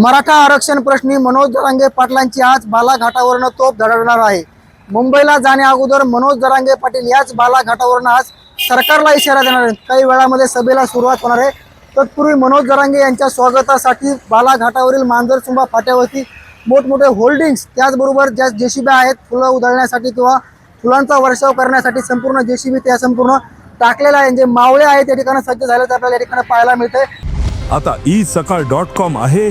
मराठा आरक्षण प्रश्नी मनोज जरांगे पाटलांची आज बालाघाटावरनं तोप धडवणार आहे. मुंबईला जाण्या अगोदर मनोज जरांगे पाटील याच बालाघाटावरनं आज सरकारला इशारा देणार आहेत. काही वेळामध्ये सभेला सुरुवात होणार आहे. तत्पूर्वी मनोज जरांगे यांच्या स्वागतासाठी बालाघाटावरील मांजरसुंबा फाट्यावरती मोठमोठे होल्डिंग्स त्याचबरोबर ज्या जेसीबी आहेत फुलं उधळण्यासाठी किंवा फुलांचा वर्षाव करण्यासाठी संपूर्ण जेसीबी त्या संपूर्ण टाकलेलं आहे जे मावळे आहेत त्या ठिकाणी सज्ज झाले तर आपल्याला या ठिकाणी पाहायला मिळतंय. आता ई सकाळ डॉट कॉम आहे.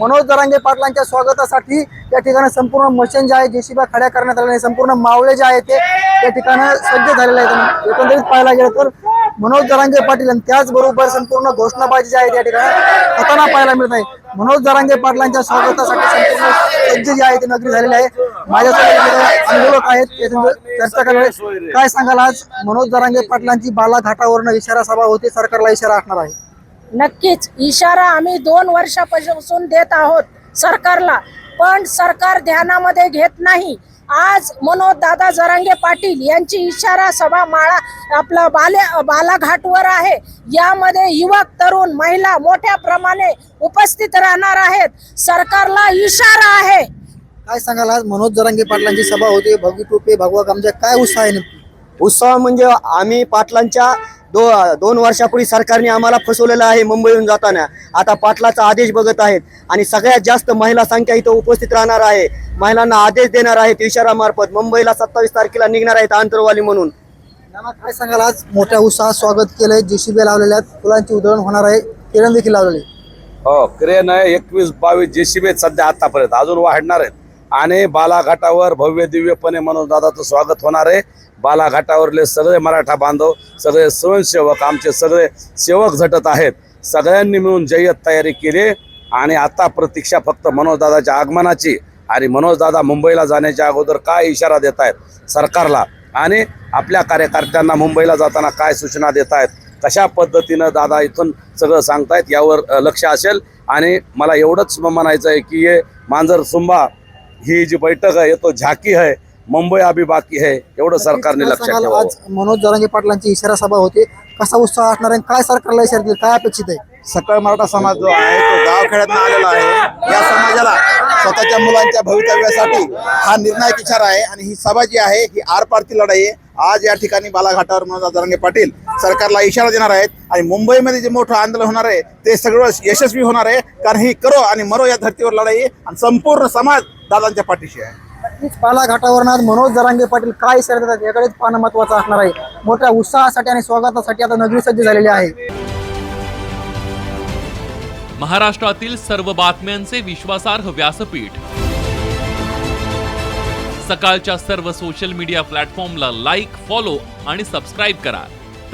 मनोज दरांगे पाटलांच्या स्वागतासाठी या ठिकाणी संपूर्ण मशीन जे आहे जेसीबा खड्या करण्यात आलेल्या संपूर्ण मावळे जे आहेत ते त्या ठिकाणी सज्ज झालेले आहेत. एकंदरीत पाहायला गेलं तर मनोज दरांगे पाटील आणि त्याचबरोबर संपूर्ण घोषणाबाजी जी आहे त्या ठिकाणी होताना पाहायला मिळत आहे. मनोज दरांगे पाटलांच्या स्वागतासाठी संपूर्ण सज्ज जे आहे ती नगरी झालेली आहे. माझ्यासोबत आंदोलक आहेत चर्चा करणार काय सांगाल आज? मनोज दरांगे पाटलांची बालाघाटावरनं इशारा सभा होती सरकारला इशारा असणार आहे. नक्कीच इशारा आम्ही दोन वर्षापासून देत आहोत सरकारला पण सरकार ध्यानामध्ये घेत नाही. आज मनोज दादा जरांगे पाटील यांची इशारा सभा माळा आपलं बाले बालाघाटवर आहे. यामध्ये युवक तरुण महिला मोठ्या प्रमाणे उपस्थित राहणार आहेत. सरकारला इशारा आहे. काय सांगाल आज मनोज जरांगे पाटलांची सभा होती भगवी टोपे भगवा कामजा काय उत्साह आहे उत्सव म्हणजे आम्ही पाटलांच्या दो दोन वर्षापूर्वी सरकारने आम्हाला फसवलेलं आहे मुंबईहून जाताना. आता पाटलाचा आदेश बघत आहेत. आणि सगळ्यात जास्त महिला संख्या इथं उपस्थित राहणार आहे. महिलांना आदेश देणार आहेत इशारामार्फत. मुंबईला सत्तावीस तारखेला निघणार आहेत आंतरवाली म्हणून. काय सांगाल आज? मोठ्या उत्साहात स्वागत केलंय. जेसीबी लावलेल्या आहेत. फुलांची उधळण होणार आहे. किरण देखील लावलेली हो क्रेन आहे. एकवीस बावीस जेसीबी सध्या आतापर्यंत. अजून वाढणार आहेत. आणि बालाघाटावर भव्य दिव्यपणे मनोजदादाचं स्वागत होणार आहे. बालाघाटावरले सगळे मराठा बांधव सगळे स्वयंसेवक आमचे सगळे सेवक झटत आहेत. सगळ्यांनी मिळून जय्यत तयारी केली आणि आता प्रतीक्षा फक्त मनोजदादाच्या आगमनाची आणि मनोजदादा मुंबईला जाण्याच्या अगोदर काय इशारा देत आहेत सरकारला आणि आपल्या कार्यकर्त्यांना मुंबईला जाताना काय सूचना देत आहेत कशा पद्धतीनं दादा इथून सगळं सांगतायत यावर लक्ष असेल. आणि मला एवढंच म्हणायचं आहे की हे मांजर सुंबा ही जी बैठक आहे तो झाकी आहे मुंबई अभी बाकी है एवढं सरकारने लक्षात आज मनोज जरांगे पाटलांची इशारा सभा होती. कसा उत्साह असणार आहे काय सरकारला इशारा दिला काय अपेक्षित आहे? सकळ मराठा समाज जो आहे तो गावखेड्यातून आलेला आहे. या समाजाला स्वतःच्या मुलांच्या भवितव्यासाठी हा निर्णायक इशारा आहे आणि ही सभा जी आहे ही आर पारची लढाई आहे. आज या ठिकाणी बालाघाटावर मनोज जरांगे पाटील सरकारला इशारा देणार आहेत आणि मुंबईमध्ये जे मोठं आंदोलन होणार आहे ते सगळं यशस्वी होणार आहे. कारण ही करो आणि मरो या धर्तीवर लढाई आहे आणि संपूर्ण समाज दादांच्या पाठीशी आहे. नक्कीच आज मनोज जरांगे पाटील काय इशारा देतात याकडेच पाहणं महत्वाचं असणार आहे. मोठ्या उत्साहासाठी आणि स्वागतासाठी आता नगरी सज्ज झालेली आहे. महाराष्ट्रातील सर्व बातम्यांचे विश्वासार्ह व्यासपीठ. सकाळच्या सर्व सोशल मीडिया प्लॅटफॉर्मला लाईक फॉलो आणि सबस्क्राईब करा.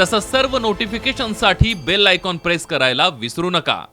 तसंच सर्व नोटिफिकेशनसाठी बेल आयकॉन प्रेस करायला विसरू नका.